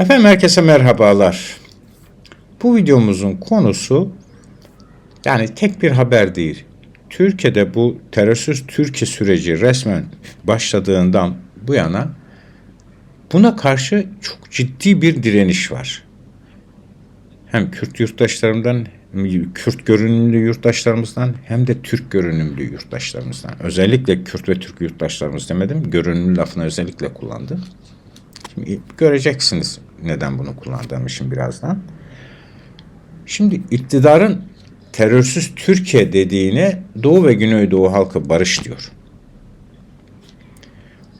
Efendim herkese merhabalar. Bu videomuzun konusu yani tek bir haber değil. Türkiye'de bu terörsüz Türkiye süreci resmen başladığından bu yana buna karşı çok ciddi bir direniş var. Hem Kürt yurttaşlarımdan, Kürt görünümlü yurttaşlarımızdan hem de Türk görünümlü yurttaşlarımızdan. Özellikle Kürt ve Türk yurttaşlarımız demedim. Görünümlü lafını özellikle kullandım. Şimdi göreceksiniz neden bunu kullandığımı birazdan. Şimdi iktidarın terörsüz Türkiye dediğine Doğu ve Güneydoğu halkı barış diyor.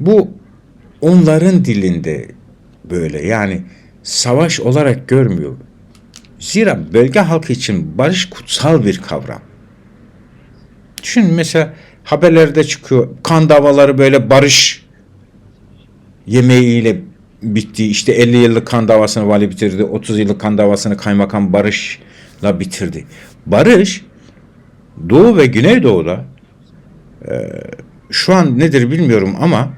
Bu onların dilinde böyle yani savaş olarak görmüyor. Zira bölge halkı için barış kutsal bir kavram. Düşünün mesela haberlerde çıkıyor kan davaları böyle barış yemeğiyle bitti. İşte 50 yıllık kan davasını vali bitirdi. 30 yıllık kan davasını kaymakam barışla bitirdi. Barış Doğu ve Güneydoğu'da e, şu an nedir bilmiyorum ama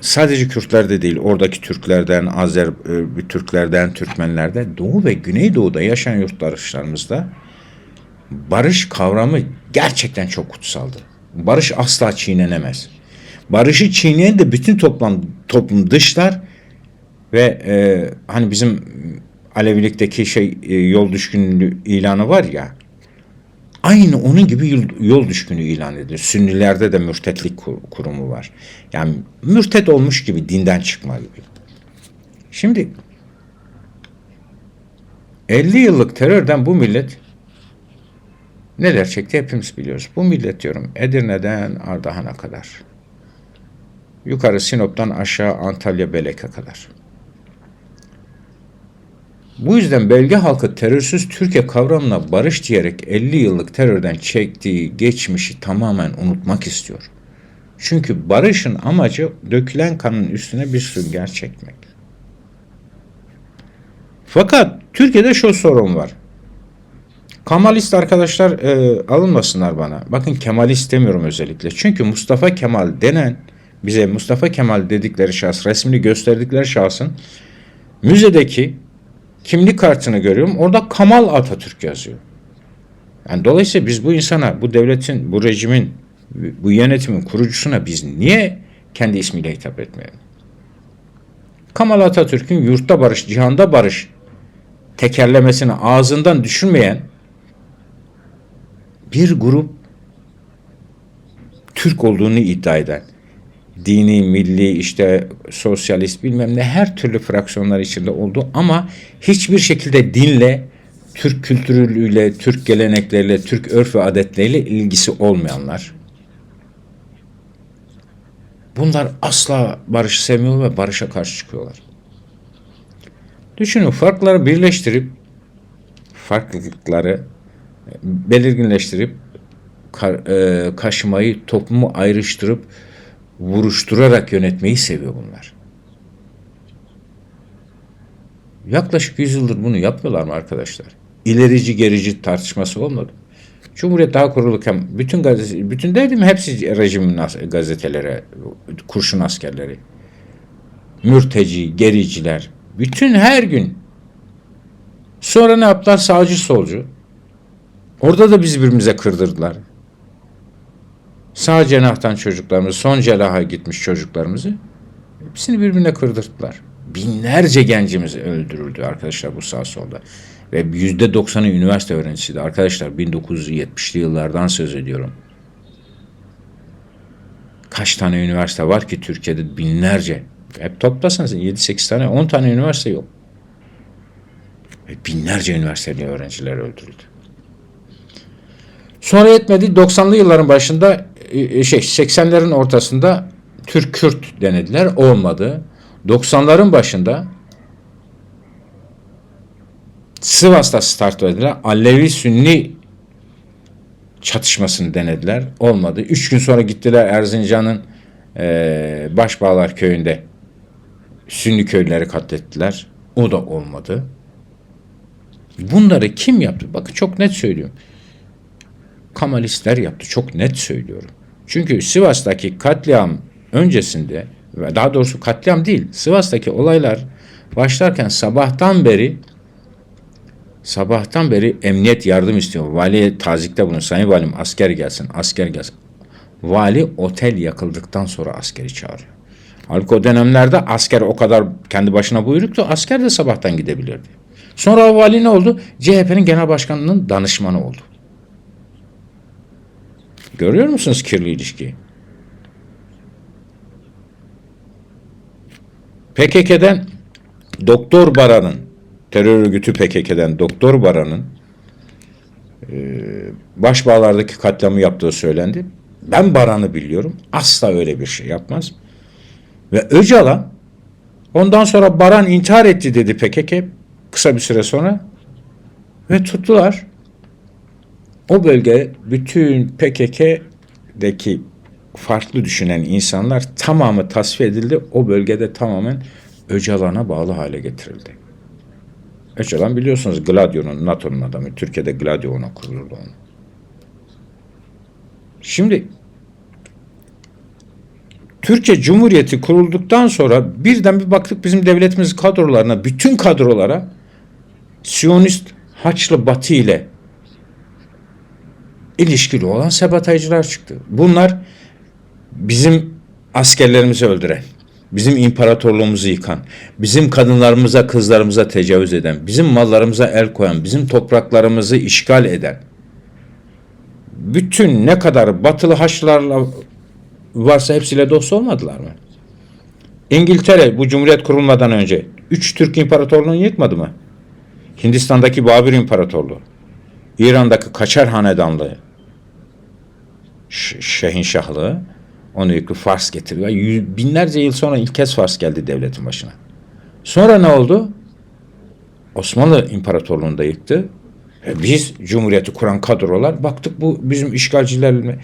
sadece Kürtlerde değil oradaki Türklerden, Azer e, Türklerden, Türkmenlerden Doğu ve Güneydoğu'da yaşayan yurttaşlarımızda barış kavramı gerçekten çok kutsaldı. Barış asla çiğnenemez. Barışı çiğneyen de bütün toplum, toplum dışlar ve e, hani bizim Alevilikteki şey e, yol düşkünlüğü ilanı var ya aynı onun gibi yol, yol düşkünü ilan edilir. Sünnilerde de mürtetlik kur- kurumu var. Yani mürtet olmuş gibi dinden çıkma gibi. Şimdi 50 yıllık terörden bu millet neler çekti hepimiz biliyoruz. Bu millet diyorum Edirne'den Ardahan'a kadar. Yukarı Sinop'tan aşağı Antalya Belek'e kadar. Bu yüzden bölge halkı terörsüz Türkiye kavramına barış diyerek 50 yıllık terörden çektiği geçmişi tamamen unutmak istiyor. Çünkü barışın amacı dökülen kanın üstüne bir sünger çekmek. Fakat Türkiye'de şu sorun var. Kemalist arkadaşlar e, alınmasınlar bana. Bakın Kemalist demiyorum özellikle. Çünkü Mustafa Kemal denen bize Mustafa Kemal dedikleri şahıs, resmini gösterdikleri şahsın müzedeki kimlik kartını görüyorum. Orada Kamal Atatürk yazıyor. Yani dolayısıyla biz bu insana, bu devletin, bu rejimin, bu yönetimin kurucusuna biz niye kendi ismiyle hitap etmeyelim? Kamal Atatürk'ün yurtta barış, cihanda barış tekerlemesini ağzından düşürmeyen bir grup Türk olduğunu iddia eden dini, milli, işte sosyalist bilmem ne her türlü fraksiyonlar içinde oldu ama hiçbir şekilde dinle, Türk kültürüyle, Türk gelenekleriyle, Türk örf ve adetleriyle ilgisi olmayanlar. Bunlar asla barışı sevmiyor ve barışa karşı çıkıyorlar. Düşünün farkları birleştirip farklılıkları belirginleştirip e, kaşımayı, toplumu ayrıştırıp vuruşturarak yönetmeyi seviyor bunlar. Yaklaşık 100 yıldır bunu yapıyorlar mı arkadaşlar? İlerici gerici tartışması olmadı. Cumhuriyet daha kurulurken bütün gazete, bütün dedim hepsi rejimin gazetelere, kurşun askerleri, mürteci, gericiler, bütün her gün. Sonra ne yaptılar? Sağcı solcu. Orada da bizi birbirimize kırdırdılar. Sağ cenahtan çocuklarımızı, son cenaha gitmiş çocuklarımızı hepsini birbirine kırdırttılar. Binlerce gencimiz öldürüldü arkadaşlar bu sağ solda. Ve yüzde doksanı üniversite öğrencisiydi. Arkadaşlar 1970'li yıllardan söz ediyorum. Kaç tane üniversite var ki Türkiye'de binlerce. Hep toplasanız 7-8 tane 10 tane üniversite yok. Ve binlerce üniversiteli öğrenciler öldürüldü. Sonra yetmedi 90'lı yılların başında şey 80'lerin ortasında Türk Kürt denediler olmadı. 90'ların başında Sivas'ta start verdiler. Alevi Sünni çatışmasını denediler. Olmadı. Üç gün sonra gittiler Erzincan'ın e, Başbağlar köyünde Sünni köylüleri katlettiler. O da olmadı. Bunları kim yaptı? Bakın çok net söylüyorum. Kamalistler yaptı. Çok net söylüyorum. Çünkü Sivas'taki katliam öncesinde ve daha doğrusu katliam değil. Sivas'taki olaylar başlarken sabahtan beri sabahtan beri emniyet yardım istiyor. Valiye tazikte bunu. Sayın valim asker gelsin, asker gelsin. Vali otel yakıldıktan sonra askeri çağırıyor. Halbuki o dönemlerde asker o kadar kendi başına buyruktu. Asker de sabahtan gidebilirdi. Sonra o vali ne oldu? CHP'nin genel başkanının danışmanı oldu. Görüyor musunuz kirli ilişkiyi? PKK'den Doktor Baran'ın terör örgütü PKK'den Doktor Baran'ın e, başbağlardaki katliamı yaptığı söylendi. Ben Baran'ı biliyorum. Asla öyle bir şey yapmaz. Ve Öcalan ondan sonra Baran intihar etti dedi PKK kısa bir süre sonra ve tuttular. O bölge bütün PKK'deki farklı düşünen insanlar tamamı tasfiye edildi. O bölgede tamamen Öcalan'a bağlı hale getirildi. Öcalan biliyorsunuz Gladio'nun, NATO'nun adamı. Türkiye'de Gladio ona kuruldu onu. Şimdi Türkiye Cumhuriyeti kurulduktan sonra birden bir baktık bizim devletimiz kadrolarına, bütün kadrolara Siyonist Haçlı Batı ile ilişkili olan sabotajcılar çıktı. Bunlar bizim askerlerimizi öldüren, bizim imparatorluğumuzu yıkan, bizim kadınlarımıza, kızlarımıza tecavüz eden, bizim mallarımıza el koyan, bizim topraklarımızı işgal eden, bütün ne kadar batılı haçlılarla varsa hepsiyle dost olmadılar mı? İngiltere bu cumhuriyet kurulmadan önce üç Türk imparatorluğunu yıkmadı mı? Hindistan'daki Babür İmparatorluğu, İran'daki Kaçar Hanedanlığı, Şehinşahlığı, onu yıktı Fars getiriyor. Yüz, binlerce yıl sonra ilk kez Fars geldi devletin başına. Sonra ne oldu? Osmanlı İmparatorluğu'nu da yıktı. E Biz Cumhuriyeti kuran kadrolar baktık bu bizim işgalcilerle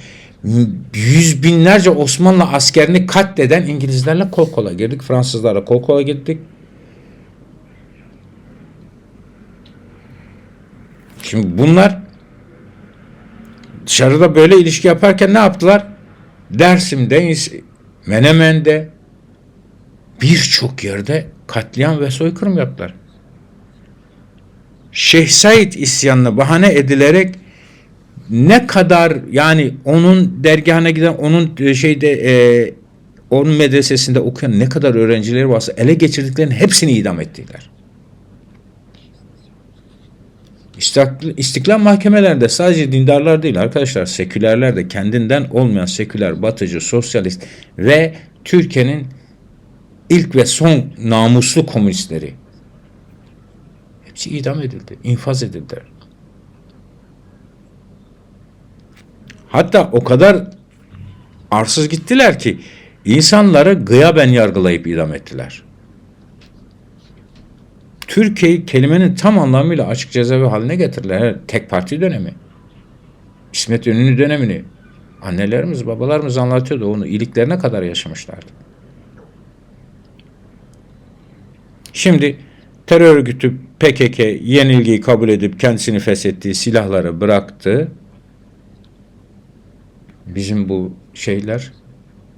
yüz binlerce Osmanlı askerini katleden İngilizlerle kol kola girdik. Fransızlarla kol kola gittik. Şimdi bunlar dışarıda böyle ilişki yaparken ne yaptılar? Dersim'de, Menemen'de birçok yerde katliam ve soykırım yaptılar. Şeyh Said isyanını bahane edilerek ne kadar yani onun dergahına giden onun e, şeyde e, onun medresesinde okuyan ne kadar öğrencileri varsa ele geçirdiklerinin hepsini idam ettiler. İstiklal, mahkemelerinde sadece dindarlar değil arkadaşlar sekülerler de kendinden olmayan seküler, batıcı, sosyalist ve Türkiye'nin ilk ve son namuslu komünistleri hepsi idam edildi, infaz edildiler. Hatta o kadar arsız gittiler ki insanları gıyaben yargılayıp idam ettiler. Türkiye'yi kelimenin tam anlamıyla açık cezaevi haline getirdiler. Tek parti dönemi. İsmet İnönü dönemini annelerimiz, babalarımız anlatıyordu. Onu iliklerine kadar yaşamışlardı. Şimdi terör örgütü PKK yenilgiyi kabul edip kendisini feshettiği silahları bıraktı. Bizim bu şeyler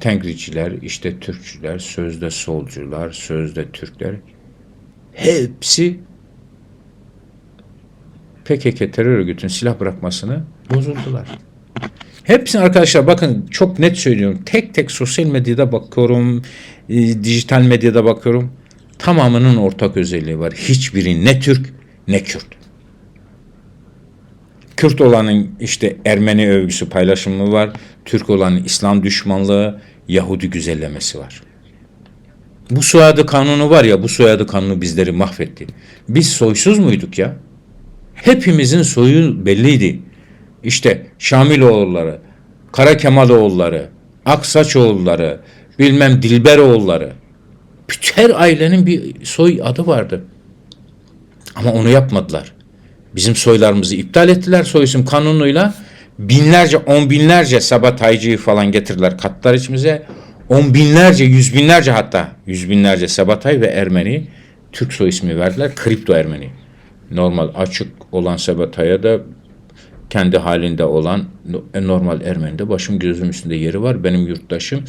Tengriciler, işte Türkçüler, sözde solcular, sözde Türkler hepsi PKK terör örgütünün silah bırakmasını bozuldular. Hepsini arkadaşlar bakın çok net söylüyorum. Tek tek sosyal medyada bakıyorum, e, dijital medyada bakıyorum. Tamamının ortak özelliği var. Hiçbiri ne Türk ne Kürt. Kürt olanın işte Ermeni övgüsü paylaşımı var. Türk olanın İslam düşmanlığı, Yahudi güzellemesi var. Bu soyadı kanunu var ya bu soyadı kanunu bizleri mahvetti. Biz soysuz muyduk ya? Hepimizin soyu belliydi. İşte Şamiloğulları, Kara Kemaloğulları, Aksaçoğulları, bilmem Dilberoğulları. Her ailenin bir soy adı vardı. Ama onu yapmadılar. Bizim soylarımızı iptal ettiler soy isim kanunuyla. Binlerce, on binlerce sabataycıyı falan getirdiler katlar içimize. On binlerce, yüz binlerce hatta yüz binlerce Sabatay ve Ermeni Türk soy ismi verdiler. Kripto Ermeni. Normal açık olan Sabatay'a da kendi halinde olan no- normal Ermeni'de başım gözüm üstünde yeri var. Benim yurttaşım.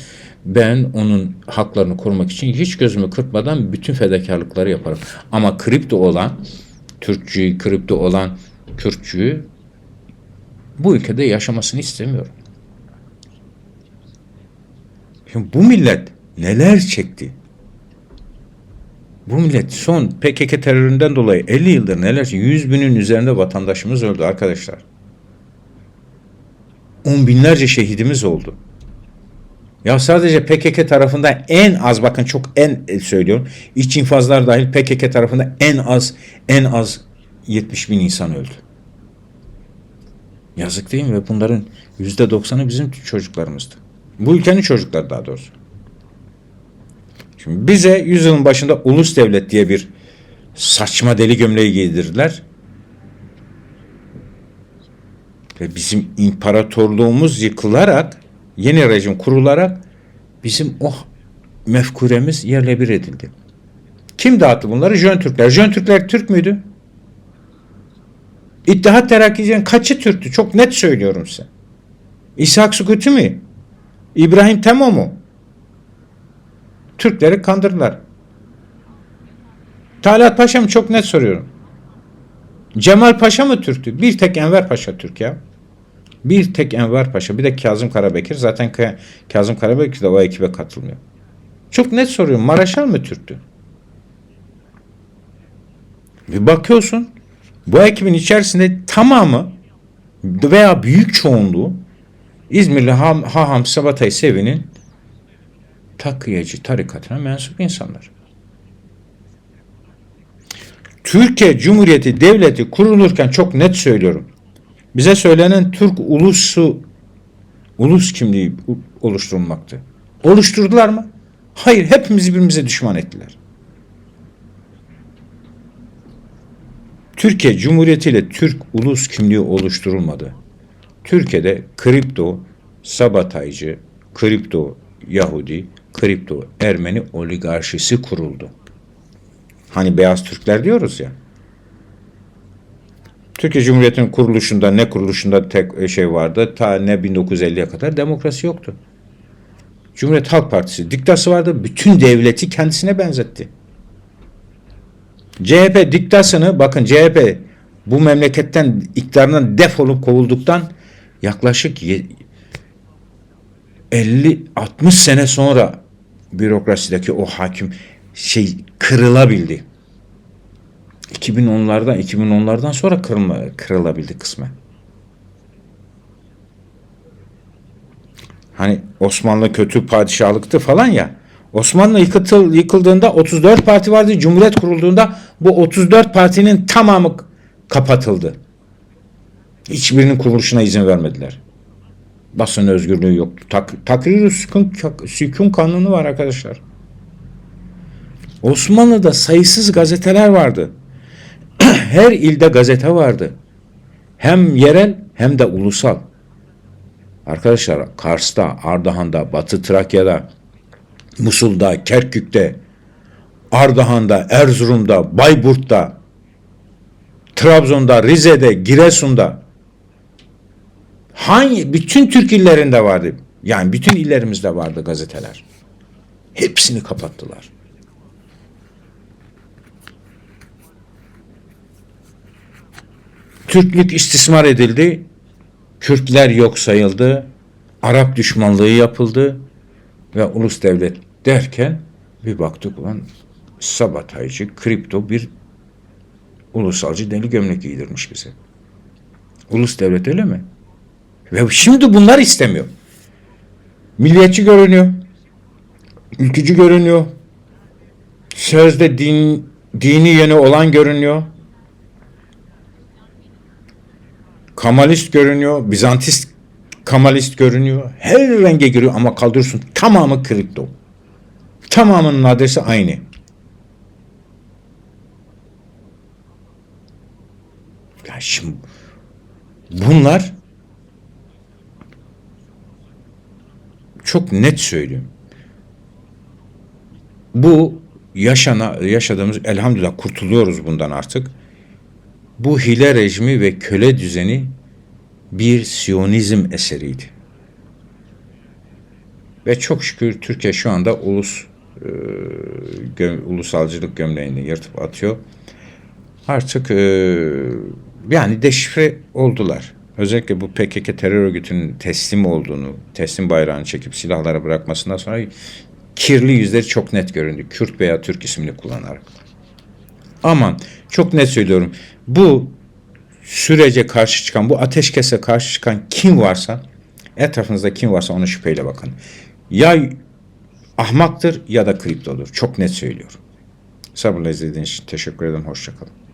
Ben onun haklarını korumak için hiç gözümü kırpmadan bütün fedakarlıkları yaparım. Ama kripto olan, Türkçüyü, kripto olan Kürtçüyü bu ülkede yaşamasını istemiyorum. Şimdi bu millet neler çekti? Bu millet son PKK teröründen dolayı 50 yıldır neler çekti? 100 binin üzerinde vatandaşımız öldü arkadaşlar. On binlerce şehidimiz oldu. Ya sadece PKK tarafından en az bakın çok en e, söylüyorum. İç infazlar dahil PKK tarafından en az en az 70 bin insan öldü. Yazık değil mi? Ve bunların yüzde doksanı bizim çocuklarımızdı. Bu ülkenin çocukları daha doğrusu. Şimdi bize yüzyılın başında ulus devlet diye bir saçma deli gömleği giydirdiler. Ve bizim imparatorluğumuz yıkılarak, yeni rejim kurularak bizim o mefkuremiz yerle bir edildi. Kim dağıttı bunları? Jön Türkler. Jön Türkler Türk müydü? İttihat Terakki'nin kaçı Türktü? Çok net söylüyorum size. İshak Sukuti mi? İbrahim Temo mu? Türkleri kandırdılar. Talat Paşa mı? Çok net soruyorum. Cemal Paşa mı Türktü? Bir tek Enver Paşa Türk ya. Bir tek Enver Paşa. Bir de Kazım Karabekir. Zaten Ka- Kazım Karabekir de o ekibe katılmıyor. Çok net soruyorum. Maraşal mı Türktü? Bir bakıyorsun bu ekibin içerisinde tamamı veya büyük çoğunluğu İzmirli Ham, Haham Sabatay Sevi'nin takıyacı tarikatına mensup insanlar. Türkiye Cumhuriyeti Devleti kurulurken çok net söylüyorum. Bize söylenen Türk ulusu ulus kimliği oluşturulmaktı. Oluşturdular mı? Hayır, hepimizi birbirimize düşman ettiler. Türkiye Cumhuriyeti ile Türk ulus kimliği oluşturulmadı. Türkiye'de kripto sabataycı, kripto Yahudi, kripto Ermeni oligarşisi kuruldu. Hani beyaz Türkler diyoruz ya. Türkiye Cumhuriyeti'nin kuruluşunda ne kuruluşunda tek şey vardı ta ne 1950'ye kadar demokrasi yoktu. Cumhuriyet Halk Partisi diktası vardı. Bütün devleti kendisine benzetti. CHP diktasını bakın CHP bu memleketten iktidarından defolup kovulduktan yaklaşık 50-60 sene sonra bürokrasideki o hakim şey kırılabildi. 2010'lardan 2010'lardan sonra kırılma, kırılabildi kısmen. Hani Osmanlı kötü padişahlıktı falan ya. Osmanlı yıkıtıl, yıkıldığında 34 parti vardı. Cumhuriyet kurulduğunda bu 34 partinin tamamı kapatıldı. Hiçbirinin kuruluşuna izin vermediler. Basın özgürlüğü yoktu. Tak, takrir sükun, sükun kanunu var arkadaşlar. Osmanlı'da sayısız gazeteler vardı. Her ilde gazete vardı. Hem yerel hem de ulusal. Arkadaşlar Kars'ta, Ardahan'da, Batı Trakya'da, Musul'da, Kerkük'te, Ardahan'da, Erzurum'da, Bayburt'ta, Trabzon'da, Rize'de, Giresun'da hangi bütün Türk illerinde vardı. Yani bütün illerimizde vardı gazeteler. Hepsini kapattılar. Türklük istismar edildi. Kürtler yok sayıldı. Arap düşmanlığı yapıldı. Ve ulus devlet derken bir baktık ulan sabataycı, kripto bir ulusalcı deli gömlek giydirmiş bize. Ulus devlet öyle mi? Ve şimdi bunlar istemiyor. Milliyetçi görünüyor. Ülkücü görünüyor. Sözde din, dini yönü olan görünüyor. Kamalist görünüyor. Bizantist Kamalist görünüyor. Her renge giriyor ama kaldırıyorsun tamamı kripto. Tamamının adresi aynı. Ya şimdi bunlar çok net söylüyorum. Bu yaşana yaşadığımız elhamdülillah kurtuluyoruz bundan artık. Bu hile rejimi ve köle düzeni bir Siyonizm eseriydi. Ve çok şükür Türkiye şu anda ulus e, gö- ulusalcılık gömleğini yırtıp atıyor. Artık e, yani deşifre oldular. Özellikle bu PKK terör örgütünün teslim olduğunu, teslim bayrağını çekip silahlara bırakmasından sonra kirli yüzleri çok net göründü. Kürt veya Türk ismini kullanarak. Aman çok net söylüyorum. Bu sürece karşı çıkan, bu ateşkese karşı çıkan kim varsa, etrafınızda kim varsa ona şüpheyle bakın. Ya ahmaktır ya da kriptodur. Çok net söylüyorum. Sabırla izlediğiniz için teşekkür ederim. Hoşçakalın.